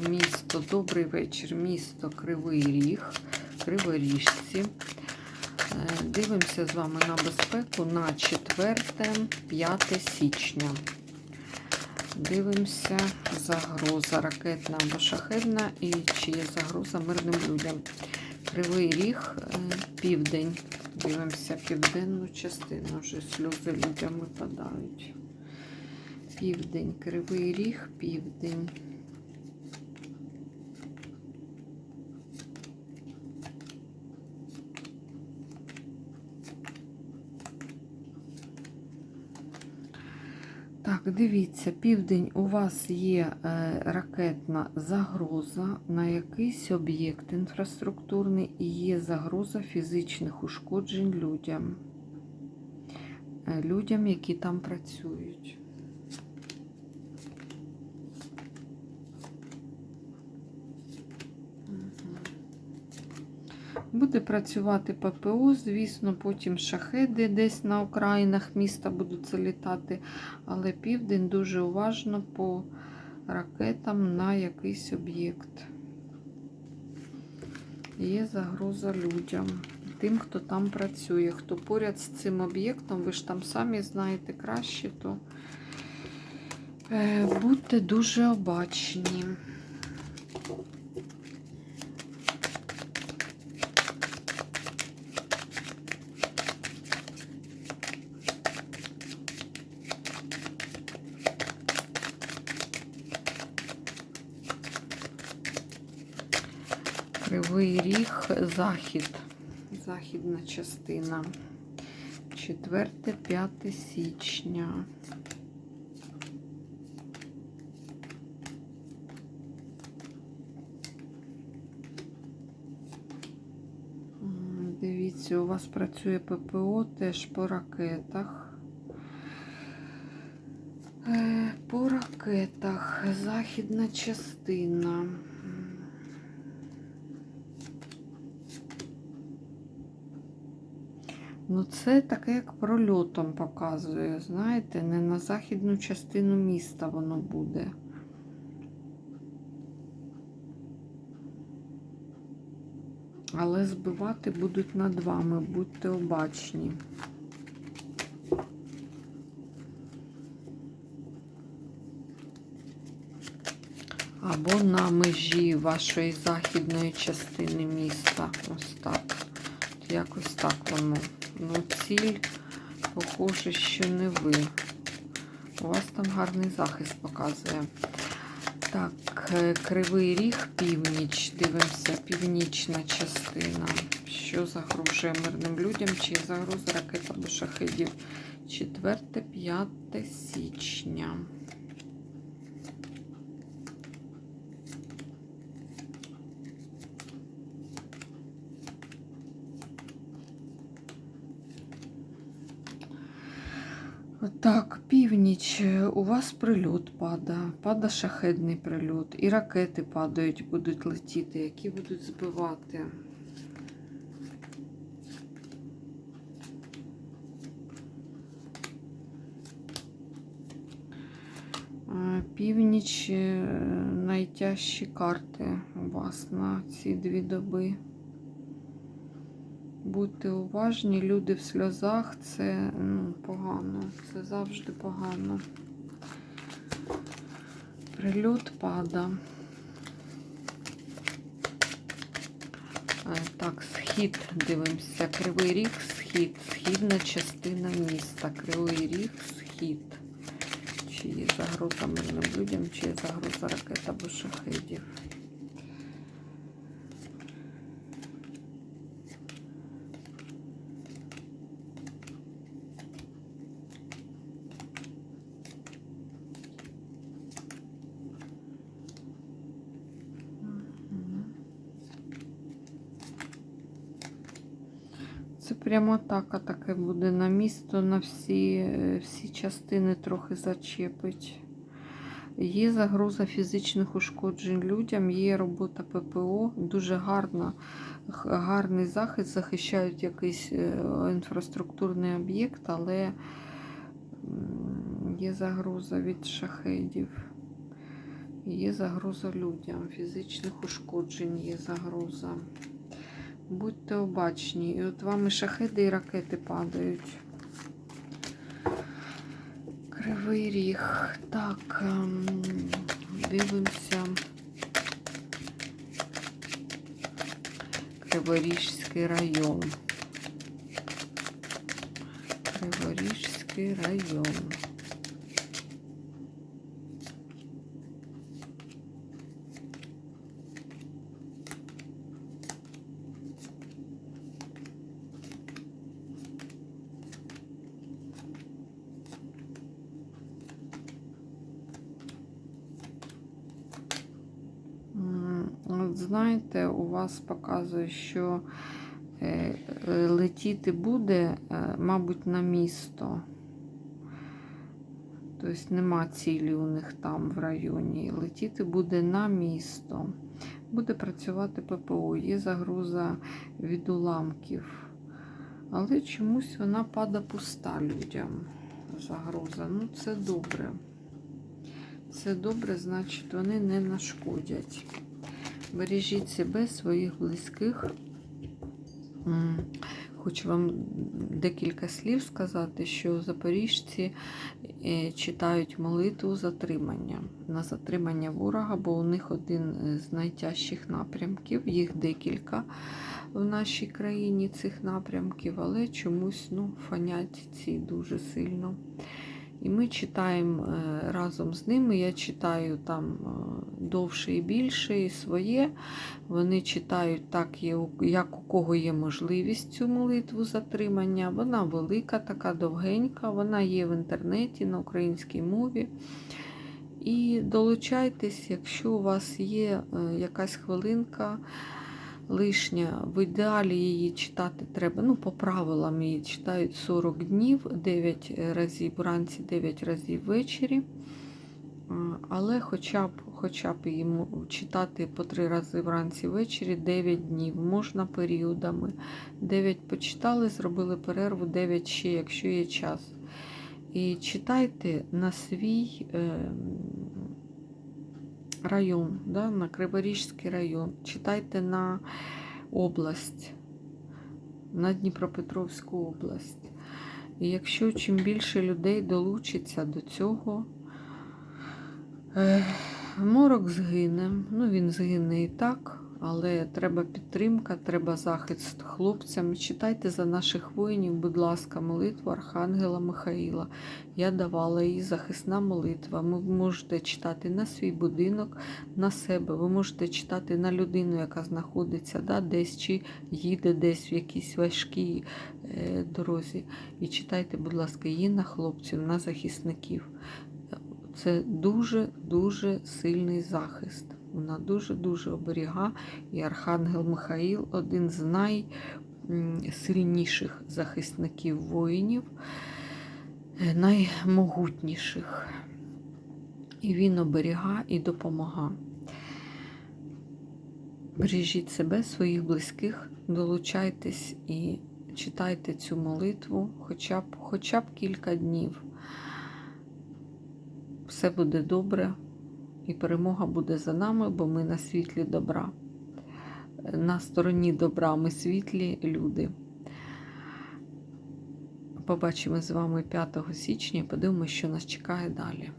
Місто, добрий вечір, місто Кривий Ріг, Криворіжці. Е, Дивимося з вами на безпеку на 4-5 січня. Дивимося загроза ракетна або шахедна і чи є загроза мирним людям. Кривий Ріг, е, південь. Дивимося південну частину. Вже сльози людям випадають. Південь, Кривий Ріг, південь. Дивіться, південь у вас є е, ракетна загроза на якийсь об'єкт інфраструктурний і є загроза фізичних ушкоджень людям. Е, людям, які там працюють. Буде працювати ППО, звісно, потім шахеди десь на окраїнах міста будуть залітати, але південь дуже уважно по ракетам на якийсь об'єкт. Є загроза людям, тим, хто там працює. Хто поряд з цим об'єктом, ви ж там самі знаєте краще, то е, будьте дуже обачні. Кривий ріг, захід, західна частина. 4-5 січня. Дивіться, у вас працює ППО теж по ракетах. Е, По ракетах, західна частина. Ну, це таке, як прольотом показує, знаєте, не на західну частину міста воно буде. Але збивати будуть над вами, будьте обачні. Або на межі вашої західної частини міста. Ось так. Якось так воно. Ну, ціль, похоже, що не ви. У вас там гарний захист показує. Так, е, кривий ріг, північ. Дивимося, північна частина. Що загрожує мирним людям? Чи загроза ракет або шахедів? 4-5 січня. Так, північ, е, у вас прильот пада, пада шахедний прильот, і ракети падають, будуть летіти, які будуть збивати. Е, Північ е, найтяжчі карти у вас на ці дві доби. Будьте уважні, люди в сльозах це ну, погано, це завжди погано. Прильот пада. Е, Так, схід дивимося. Кривий ріг, схід, східна частина міста. Кривий ріг, схід. Чи є загроза мирним людям, чи є загроза ракет або шахедів. Це прямо атака таке буде на місто, на всі, е, всі частини трохи зачепить. Є загроза фізичних ушкоджень людям, є робота ППО, дуже гарна, гарний захист, захищають якийсь е, інфраструктурний об'єкт, але є загроза від шахедів. Є загроза людям, фізичних ушкоджень є загроза. Будьте обачні. І от вам і шахеди, і ракети падають. Кривий ріг. Так, ем, дивимося. Криворіжський район. Криворіжський район. Знаєте, у вас показує, що е, летіти буде, е, мабуть, на місто. Тобто нема цілі у них там в районі. Летіти буде на місто. Буде працювати ППО, є загроза від уламків. Але чомусь вона пада пуста людям. Загроза. Ну, це добре. Це добре, значить, вони не нашкодять. Бережіть себе, своїх близьких. Хочу вам декілька слів сказати, що запоріжці е, читають молитву затримання на затримання ворога, бо у них один з найтяжчих напрямків, їх декілька в нашій країні цих напрямків, але чомусь ну, фанять ці дуже сильно. І ми читаємо е, разом з ними. Я читаю там е, довше і більше, і своє. Вони читають так, як у кого є можливість цю молитву затримання. Вона велика, така довгенька, вона є в інтернеті на українській мові. І долучайтесь, якщо у вас є е, якась хвилинка лишня. В ідеалі її читати треба. Ну, по правилам її читають 40 днів, 9 разів вранці, 9 разів ввечері. Але хоча б, хоча б її читати по 3 рази вранці ввечері 9 днів. Можна періодами. 9 почитали, зробили перерву, 9 ще, якщо є час. І читайте на свій е, район, да, на Криворіжський район. Читайте на область, на Дніпропетровську область. І якщо чим більше людей долучиться до цього, е, морок згине. Ну, він згине і так, але треба підтримка, треба захист хлопцям. Читайте за наших воїнів, будь ласка, молитву Архангела Михаїла. Я давала її захисна молитва. Ви можете читати на свій будинок, на себе. Ви можете читати на людину, яка знаходиться да, десь чи їде десь в якійсь важкій е, дорозі. І читайте, будь ласка, її на хлопців, на захисників. Це дуже-дуже сильний захист. Вона дуже-дуже оберіга. І Архангел Михаїл один з найсильніших захисників воїнів, наймогутніших. І він оберіга і допомога. Бережіть себе, своїх близьких, долучайтесь і читайте цю молитву хоча б, хоча б кілька днів. Все буде добре, і перемога буде за нами, бо ми на світлі добра. На стороні добра ми світлі люди. Побачимо з вами 5 січня і подивимося, що нас чекає далі.